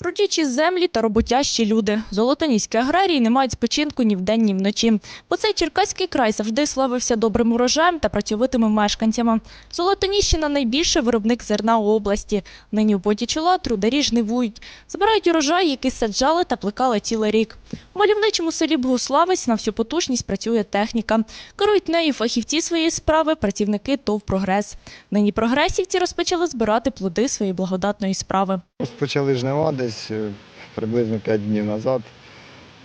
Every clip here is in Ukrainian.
Родючі землі та роботящі люди. Золотоніські аграрії не мають спочинку ні вдень, ні вночі. Бо цей Черкаський край завжди славився добрим урожаєм та працьовитими мешканцями. Золотоніщина – найбільший виробник зерна у області. Нині в поті чола трударі жнивують. Збирають урожай, який саджали та плекали цілий рік. У мальовничому селі Богославець на всю потужність працює техніка. Керують нею фахівці своєї справи, працівники ТОВ «Прогрес». Нині прогресівці розпочали збирати плоди своєї благодатної справи. Розпочали жнива десь е, приблизно 5 днів назад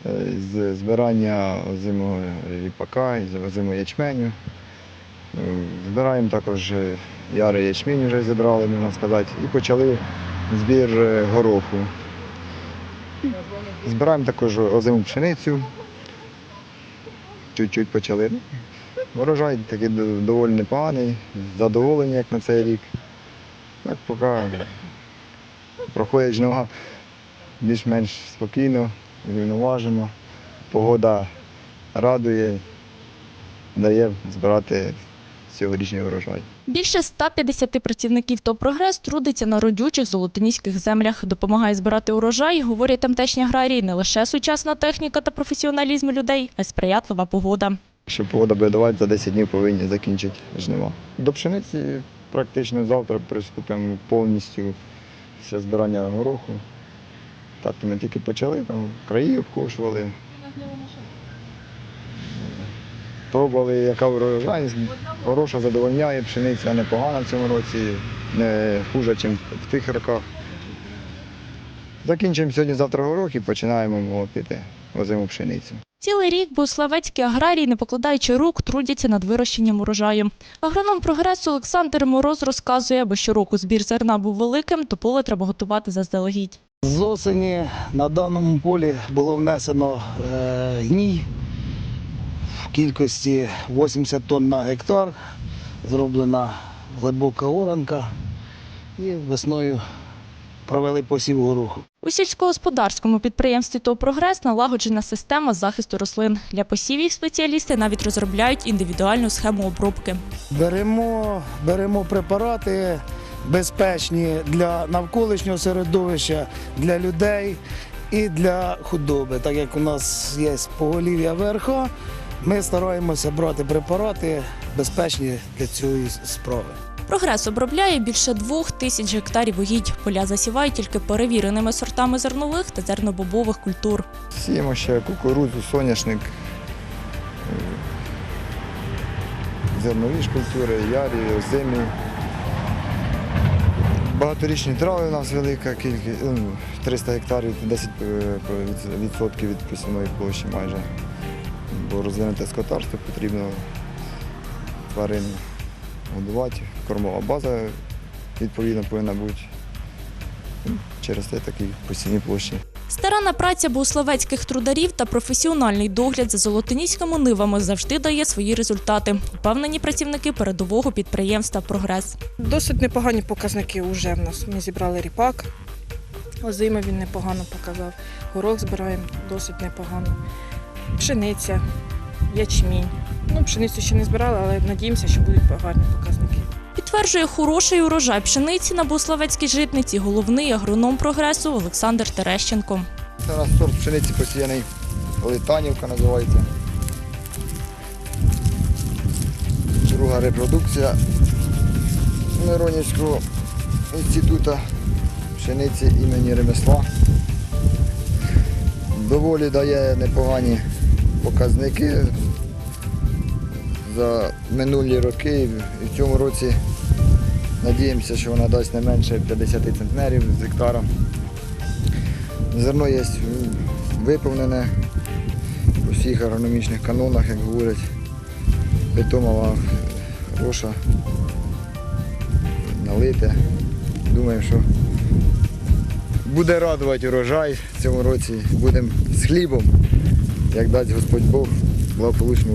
е, з збирання озимого ріпака і озимого ячменю. Е, Збираємо також ярий ячмінь вже зібрали, можна сказати, і почали збір гороху. Збираємо також озиму пшеницю. Чуть-чуть почали. Ну, Урожай такий доволі непоганий, задоволені як на цей рік. Так поки проходять жнива більш-менш спокійно, рівноважено. Погода радує, дає збирати цьогорічний урожай. Більше 150 працівників ТОВ «Прогрес» трудиться на родючих золотоніських землях. Допомагає збирати урожай, говорять тамтешні аграрії, не лише сучасна техніка та професіоналізм людей, а й сприятлива погода. Якщо погода буде давати, за 10 днів повинні закінчити жнива. До пшениці практично завтра приступимо повністю все збирання гороху. Так, ми тільки почали, там краї обкошували. Пробували, яка врожайність. Хороша задовольняє, пшениця непогана в цьому році, не хуже, ніж в тих роках. Закінчуємо сьогодні-завтра горох і починаємо молотити озиму пшеницю. Цілий рік богославецькі аграрії, не покладаючи рук, трудяться над вирощенням урожаю. Агроном прогресу Олександр Мороз розказує, аби щороку збір зерна був великим, то поле треба готувати заздалегідь. З осені на даному полі було внесено е, гній в кількості 80 тонн на гектар. Зроблена глибока оранка і весною провели посів гороху. У сільськогосподарському підприємстві ТОВ «Прогрес» налагоджена система захисту рослин. Для посівів спеціалісти навіть розробляють індивідуальну схему обробки. Беремо, беремо препарати безпечні для навколишнього середовища, для людей і для худоби. Так як у нас є поголів'я верха, ми стараємося брати препарати безпечні для цієї справи. Прогрес обробляє більше двох тисяч гектарів угідь. Поля засівають тільки перевіреними сортами зернових та зернобобових культур. Сіємо ще кукурудзу, соняшник, е, зернові ж культури, ярі, озимі. Багаторічні трави у нас велика кількість, ну, 300 гектарів, 10 е, відсотків від посівної площі майже. Бо розвинуте скотарство потрібно тварин годувати, кормова база відповідно повинна бути. Через те такі посівні площі. Старанна праця богославецьких трударів та професіональний догляд за золотоніськими нивами завжди дає свої результати. Упевнені працівники передового підприємства Прогрес. Досить непогані показники вже в нас. Ми зібрали ріпак, озима він непогано показав. Горох збираємо досить непогано. Пшениця, ячмінь. Ну, пшеницю ще не збирали, але надіємося, що будуть гарні показники. Підтверджує хороший урожай пшениці на богославецькій житниці головний агроном прогресу Олександр Терещенко. Це у нас сорт пшениці посіяний Литанівка називається. Друга репродукція Миронівського інституту пшениці імені ремесла. Доволі дає непогані показники за минулі роки і в цьому році надіємося, що вона дасть не менше 50 центнерів з гектара. Зерно є виповнене по всіх агрономічних канонах, як говорять. Питомова хороша, налите. Думаємо, що буде радувати урожай в цьому році. Будемо з хлібом, як дасть Господь Бог, благополучно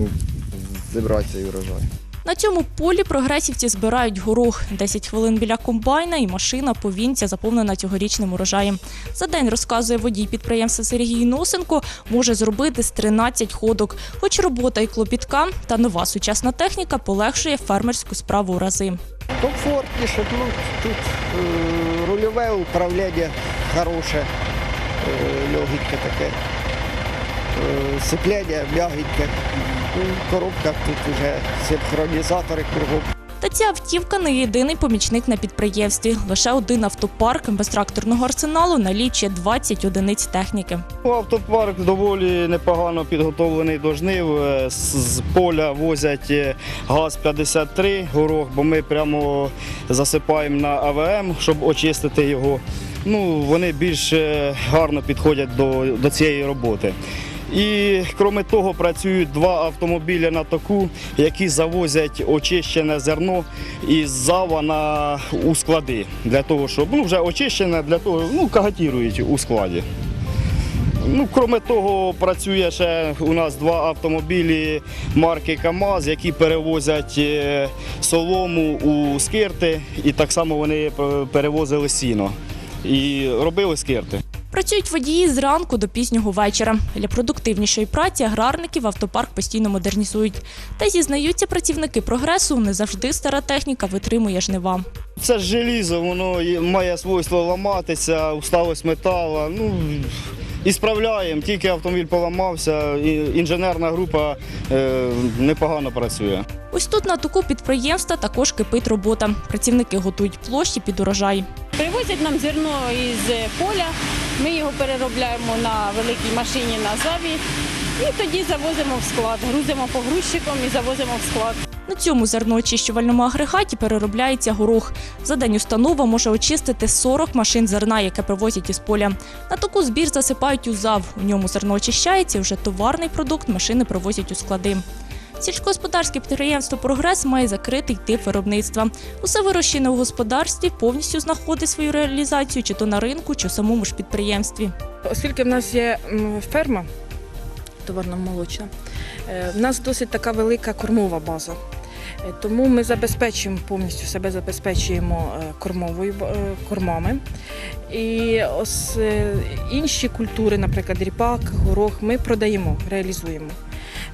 зібрати цей урожай. На цьому полі прогресівці збирають горох. 10 хвилин біля комбайна і машина повінця заповнена цьогорічним урожаєм. За день, розказує водій підприємства Сергій Носенко, може зробити з 13 ходок. Хоч робота і клопітка, та нова сучасна техніка полегшує фермерську справу у рази. Комфортніше, тут, тут е, рульове управління хороше, е, таке. Е, Сцеплення м'ягеньке. Ну, коробках тут вже синхронізатори кругом. Та ця автівка не єдиний помічник на підприємстві. Лише один автопарк без тракторного арсеналу налічує 20 одиниць техніки. Ну, Автопарк доволі непогано підготовлений до жнив. Е, З поля возять е, ГАЗ-53 горох, бо ми прямо засипаємо на АВМ, щоб очистити його. Ну, вони більш гарно підходять до, до цієї роботи. І крім того, працюють два автомобілі на току, які завозять очищене зерно із зава на у склади для того, щоб ну вже очищене для того, ну кагатірують у складі. Ну, крім того, працює ще у нас два автомобілі марки КАМАЗ, які перевозять е, солому у скирти, і так само вони е, перевозили сіно і робили скирти. Працюють водії з ранку до пізнього вечора. Для продуктивнішої праці аграрників автопарк постійно модернізують. Та зізнаються працівники прогресу, не завжди стара техніка витримує жнива. Це ж желізо, воно має свойство ламатися, усталость метала. Ну, і справляємо, тільки автомобіль поламався, і інженерна група е, непогано працює. Ось тут на туку підприємства також кипить робота. Працівники готують площі під урожай. Привозять нам зерно із поля, ми його переробляємо на великій машині на заві і тоді завозимо в склад. Грузимо погрузчиком і завозимо в склад. На цьому зерноочищувальному агрегаті переробляється горох. За день установа може очистити 40 машин зерна, яке привозять із поля. На таку збір засипають у зав. У ньому зерно очищається, і вже товарний продукт машини привозять у склади. Сільськогосподарське підприємство Прогрес має закритий тип виробництва. Усе вирощене у господарстві повністю знаходить свою реалізацію чи то на ринку, чи в самому ж підприємстві. Оскільки в нас є ферма товарно-молочна, е, в нас досить така велика кормова база. Е, Тому ми забезпечуємо повністю себе забезпечуємо е, кормовою кормами. І ос, е, інші культури, наприклад, ріпак, горох, ми продаємо, реалізуємо.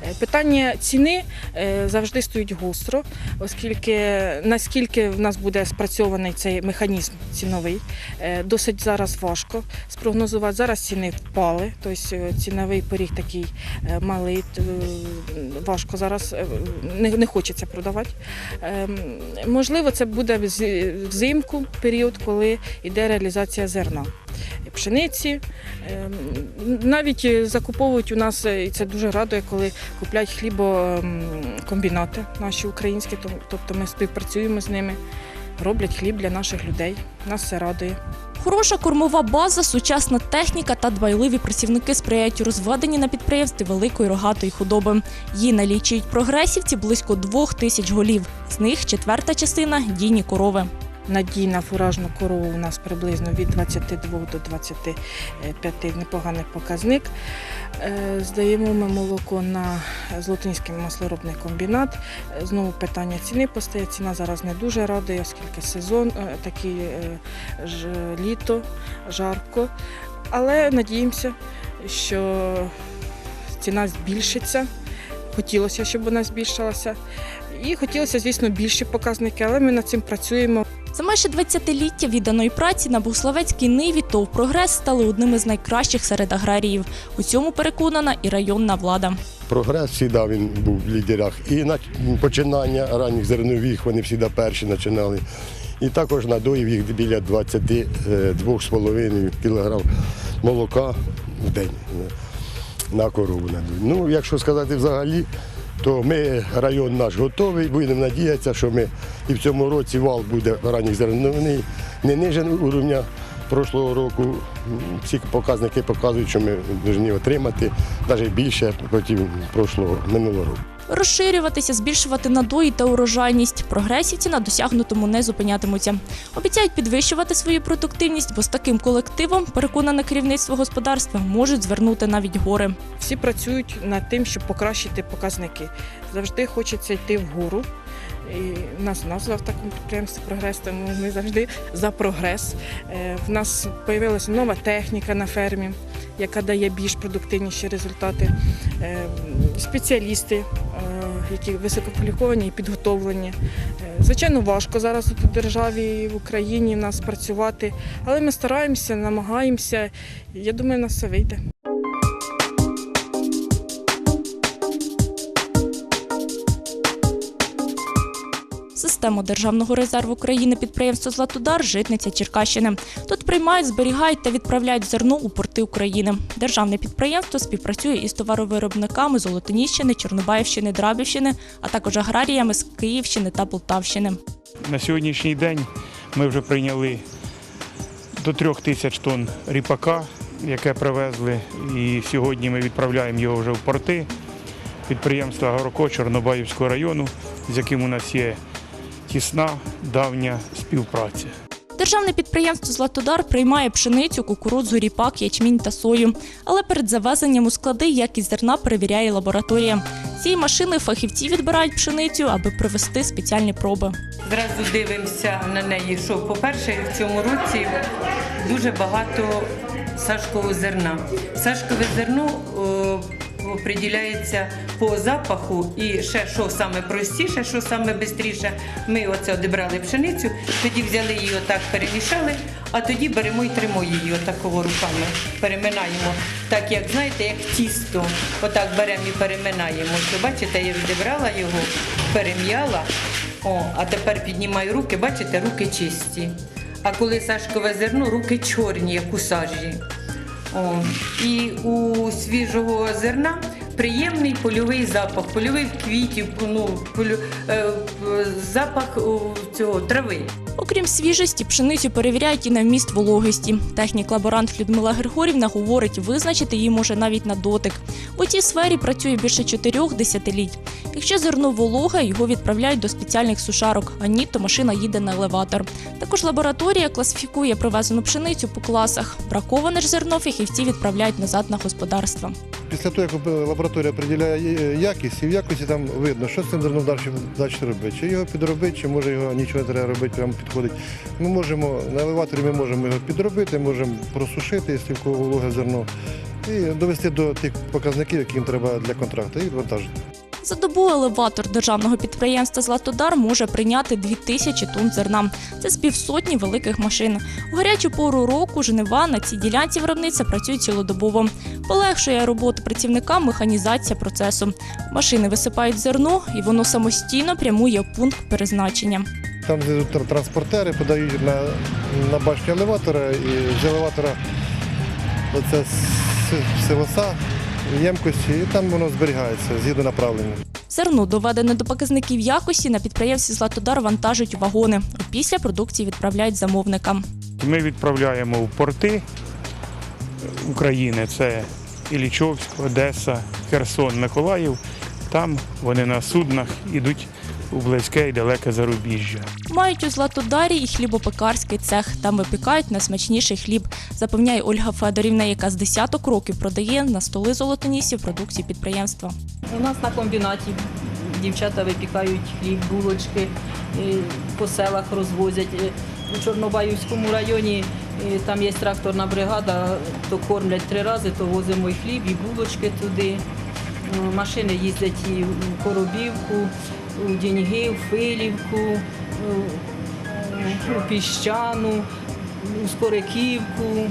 Е, Питання ціни е, завжди стоїть гостро, оскільки наскільки в нас буде спрацьований цей механізм ціновий, е, досить зараз важко спрогнозувати. Зараз ціни впали, тобто ціновий поріг такий малий, важко зараз не, хочеться продавати. Ем, Можливо, це буде вз- взимку період, коли йде реалізація зерна. Пшениці Ем, навіть закуповують у нас, і це дуже радує, коли купляють хлібокомбінати наші українські, то- тобто ми співпрацюємо з ними, роблять хліб для наших людей. Нас це радує. Хороша кормова база, сучасна техніка та дбайливі працівники сприяють у розведенні на підприємстві великої рогатої худоби. Її налічують прогресівці близько двох тисяч голів. З них четверта частина дійні корови. Надійна фуражну корову у нас приблизно від 22 до 25 непоганий показник. Е, Здаємо ми молоко на Золотинський маслоробний комбінат. Е, Знову питання ціни постає. Ціна зараз не дуже радує, оскільки сезон е, такий ж, літо, жарко. Але надіємося, що ціна збільшиться. Хотілося, щоб вона збільшилася. І хотілося, звісно, більші показники, але ми над цим працюємо. За майже 20-ліття відданої праці на Богославецькій ниві ТОВ «Прогрес» стали одними з найкращих серед аграріїв. У цьому переконана і районна влада. Прогрес завжди він був в лідерах. І на починання ранніх зернових вони завжди перші починали. І також надоїв їх біля 22,5 кг молока в день на корову надують. Ну, якщо сказати взагалі, то ми район наш готовий, будемо надіятися, що ми і в цьому році вал буде ранніх зерновий, не ниже уровня прошлого року. Всі показники показують, що ми повинні отримати навіть більше проти прошлого минулого року. Розширюватися, збільшувати надої та урожайність. Прогресівці на досягнутому не зупинятимуться. Обіцяють підвищувати свою продуктивність, бо з таким колективом, переконане керівництво господарства, можуть звернути навіть гори. Всі працюють над тим, щоб покращити показники. Завжди хочеться йти вгору. І в нас назва в такому підприємстві прогрес, тому ми завжди за прогрес. Е, В нас з'явилася нова техніка на фермі, яка дає більш продуктивніші результати. Е, Спеціалісти е, які висококваліфіковані і підготовлені. Е, Звичайно, важко зараз у державі, в Україні в нас працювати, але ми стараємося, намагаємося. Я думаю, у нас все вийде. Систему Державного резерву України підприємство Златодар житниця Черкащини. Тут приймають, зберігають та відправляють зерно у порти України. Державне підприємство співпрацює із товаровиробниками Золотоніщини, Чорнобаївщини, Драбівщини, а також аграріями з Київщини та Полтавщини. На сьогоднішній день ми вже прийняли до трьох тисяч тонн ріпака, яке привезли, і сьогодні ми відправляємо його вже в порти підприємства Агроко Чорнобаївського району, з яким у нас є тісна давня співпраця. Державне підприємство Златодар приймає пшеницю, кукурудзу, ріпак, ячмінь та сою. Але перед завезенням у склади якість зерна перевіряє лабораторія. Цієї машини фахівці відбирають пшеницю, аби провести спеціальні проби. Зразу дивимося на неї, що, по-перше, в цьому році дуже багато сашкового зерна. Сашкове зерно е, оприділяється по запаху і ще що саме простіше, що саме швидше. Ми оце одібрали пшеницю, тоді взяли її отак, перемішали, а тоді беремо і тримо її отакого руками. Переминаємо. Так як знаєте, як тісто. Отак беремо і переминаємо. Що бачите, я відібрала його, перем'яла. О, а тепер піднімаю руки, бачите, руки чисті. А коли сашкове зерно, руки чорні, як у сажі. О, і у свіжого зерна приємний польовий запах, польовий квітів, ну, полю, е, е, запах цього трави. Окрім свіжості, пшеницю перевіряють і на вміст вологості. Технік-лаборант Людмила Григорівна говорить, визначити її може навіть на дотик. У цій сфері працює більше чотирьох десятиліть. Якщо зерно вологе, його відправляють до спеціальних сушарок, а ні, то машина їде на елеватор. Також лабораторія класифікує привезену пшеницю по класах. Браковане ж зерно фахівці відправляють назад на господарство. Після того, як лабораторія приділяє е, якість, і в якості там видно, що з цим зерном далі, робити. Чи його підробити, чи може його нічого не треба робити, прямо підходить. Ми можемо на елеваторі ми можемо його підробити, можемо просушити, якщо в кого вологе зерно, і довести до тих показників, які їм треба для контракту, і відвантажити. За добу елеватор державного підприємства Златодар може прийняти 2000 тонн зерна. Це з півсотні великих машин. У гарячу пору року жнива на цій ділянці виробництва працюють цілодобово. Полегшує роботу працівникам механізація процесу. Машини висипають зерно, і воно самостійно прямує в пункт призначення. Там транспортери подають на, на башню елеватора, і з елеватора оце силоса, ємкості, і там воно зберігається згідно направлення. Зерно, доведене до показників якості, на підприємстві Златодар вантажують у вагони. Після продукції відправляють замовникам. Ми відправляємо в порти України. Це Ілічовськ, Одеса, Херсон, Миколаїв. Там вони на суднах йдуть у близьке і далеке зарубіжжя. Мають у Златодарі і хлібопекарський цех. Там випікають найсмачніший хліб, запевняє Ольга Федорівна, яка з десяток років продає на столи золотонісів продукцію підприємства. У нас на комбінаті дівчата випікають хліб, булочки, по селах розвозять. Е, У Чорнобаївському районі е, там є тракторна бригада, то кормлять три рази, то возимо і хліб, і булочки туди. Е, Машини їздять і в Коробівку, у Діньги, в Филівку, е, у Піщану, у Скориківку.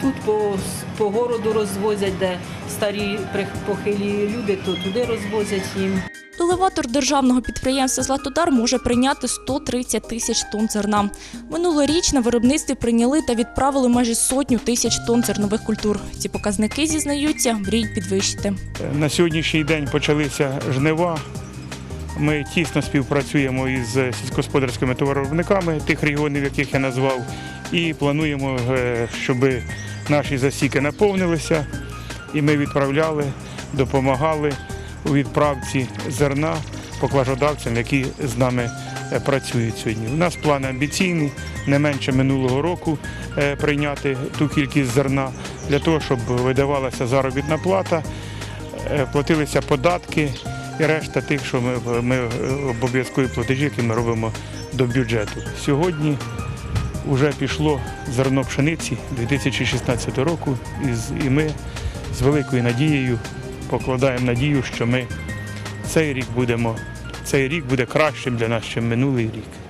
Тут по, по городу розвозять, де старі похилі люди, то туди розвозять їм. Елеватор державного підприємства Златодар може прийняти 130 тисяч тонн зерна. Минулоріч на виробництві прийняли та відправили майже сотню тисяч тонн зернових культур. Ці показники зізнаються, мріють підвищити. На сьогоднішній день почалися жнива. Ми тісно співпрацюємо із сільськогосподарськими товаровиробниками тих регіонів, яких я назвав, і плануємо, е, щоб наші засіки наповнилися, і ми відправляли, допомагали у відправці зерна покладодавцям, які з нами е, працюють сьогодні. У нас план амбіційний, не менше минулого року е, прийняти ту кількість зерна для того, щоб видавалася заробітна плата, е, платилися податки і решта тих, що ми, ми обов'язкові платежі, які ми робимо до бюджету. Сьогодні вже пішло зерно пшениці 2016 року, і ми з великою надією покладаємо надію, що ми цей рік будемо, цей рік буде кращим для нас, ніж минулий рік.